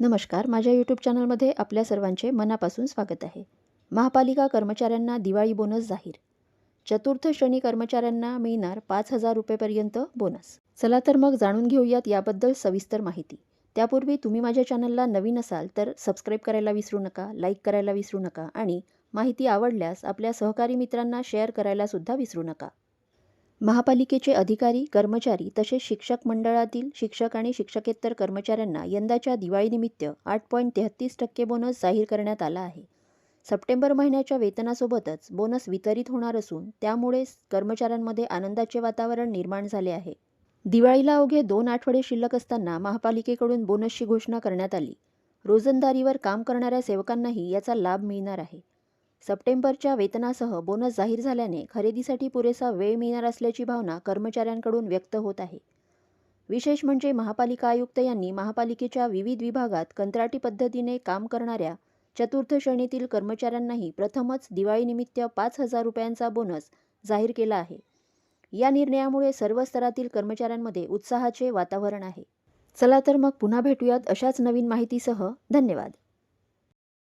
नमस्कार माझ्या यूट्यूब चॅनलमध्ये आपल्या सर्वांचे मनापासून स्वागत आहे. महापालिका कर्मचाऱ्यांना दिवाळी बोनस जाहीर. चतुर्थ श्रेणी कर्मचाऱ्यांना मिळणार पाच हजार रुपयेपर्यंत बोनस चला तर मग जाणून घेऊयात याबद्दल सविस्तर माहिती. त्यापूर्वी तुम्ही माझ्या चॅनलला नवीन असाल तर सबस्क्राईब करायला विसरू नका लाईक करायला विसरू नका आणि माहिती आवडल्यास आपल्या सहकारी मित्रांना शेअर करायला सुद्धा विसरू नका. महापालिकेचे अधिकारी कर्मचारी तसेच शिक्षक मंडळातील शिक्षक आणि शिक्षकेतर कर्मचाऱ्यांना यंदाच्या दिवाळीनिमित्त आठ पॉईंट तेहत्तीस टक्के बोनस जाहीर करण्यात आला आहे. सप्टेंबर महिन्याच्या वेतनासोबतच बोनस वितरित होणार असून त्यामुळे कर्मचाऱ्यांमध्ये आनंदाचे वातावरण निर्माण झाले आहे. दिवाळीला अवघे दोन आठवडे शिल्लक असताना महापालिकेकडून बोनसची घोषणा करण्यात आली. रोजंदारीवर काम करणाऱ्या सेवकांनाही याचा लाभ मिळणार आहे. सप्टेंबरच्या वेतनासह बोनस जाहीर झाल्याने खरेदीसाठी पुरेसा वेळ मिळणार असल्याची भावना कर्मचाऱ्यांकडून व्यक्त होत आहे. विशेष म्हणजे महापालिका आयुक्त यांनी महापालिकेच्या विविध विभागात कंत्राटी पद्धतीने काम करणाऱ्या चतुर्थ श्रेणीतील कर्मचाऱ्यांनाही प्रथमच दिवाळीनिमित्त पाच हजार रुपयांचा बोनस जाहीर केला आहे. या निर्णयामुळे सर्व स्तरातील कर्मचाऱ्यांमध्ये उत्साहाचे वातावरण आहे. चला तर मग पुन्हा भेटूयात अशाच नवीन माहितीसह. धन्यवाद.